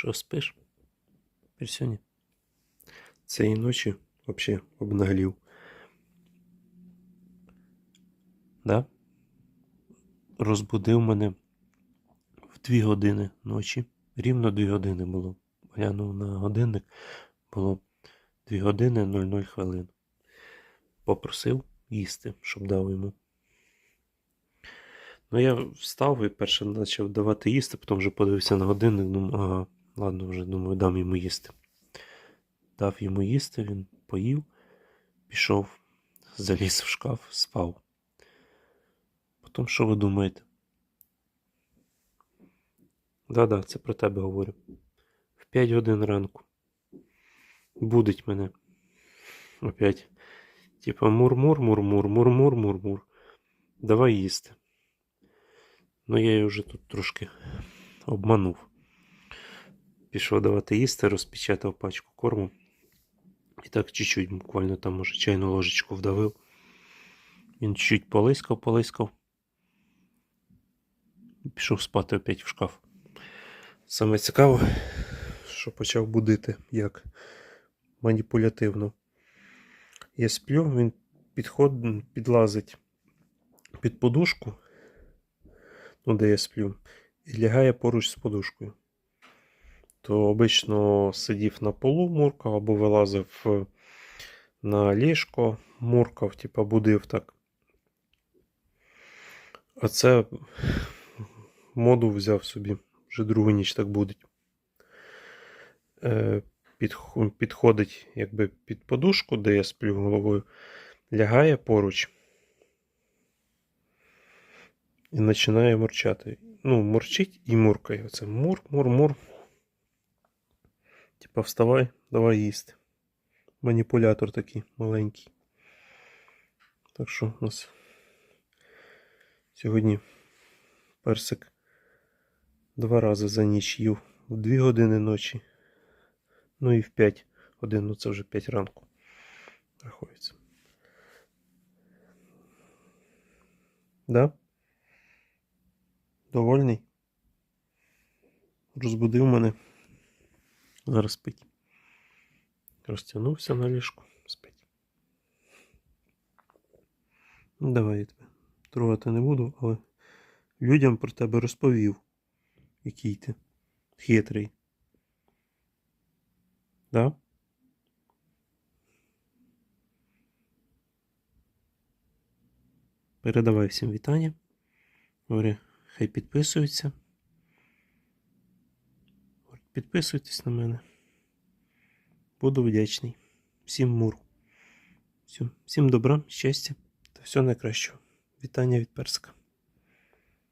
Що, спиш? Персюні? Цієї ночі взагалі обнаглів. Да? Розбудив мене в 2 години ночі. Рівно 2 години було. Глянув на годинник, було 2 години 00 хвилин. Попросив їсти, щоб дав йому. Ну, я встав і перше почав давати їсти, потім вже подивився на годинник, думаю, ага, ладно, вже думаю, дам йому їсти. Дав йому їсти, він поїв, пішов, заліз в шкаф, спав. Потім що ви думаєте? Да-да, це про тебе говорю. В 5 годин ранку. Будить мене. Опять. Типа мур-мур, мур-мур, мур-мур, мур-мур. Давай їсти. Ну, я її вже тут трошки обманув. Пішов давати їсти, розпечатав пачку корму. І так чуть-чуть, буквально там, може, чайну ложечку вдавив. Він чуть полискав, полискав. Пішов спати опять в шкаф. Саме цікаве, що почав будити як маніпулятивно. Я сплю, він підход, підлазить під подушку, ну, де я сплю, і лягає поруч з подушкою. То обично сидів на полу, муркав або вилазив е, на ліжко, муркав, типа будив так. А це моду взяв собі, вже другу ніч так буде. Е, підходить якби під подушку, де я сплю головою, лягає поруч і починає мурчати. Ну, мурчить і муркає. Оце мур, мур, мур. Типа, вставай, давай їсти. Маніпулятор такий маленький. Так що у нас сьогодні персик два рази за ніч їв в 2 години ночі. Ну і в 5 годин, ну це вже 5 ранку. Рахується. Да? Довольний? Розбудив мене. Зараз спить. Розтягнувся на ліжку, спить. Ну, давай я тебе трогати не буду, але людям про тебе розповів, який ти хитрий. Да? Передавай всім вітання. Говори, хай підписуються. Підписуйтесь на мене. Буду вдячний. Всім мур. Всім, всім добра, щастя та всього найкращого. Вітання від персика.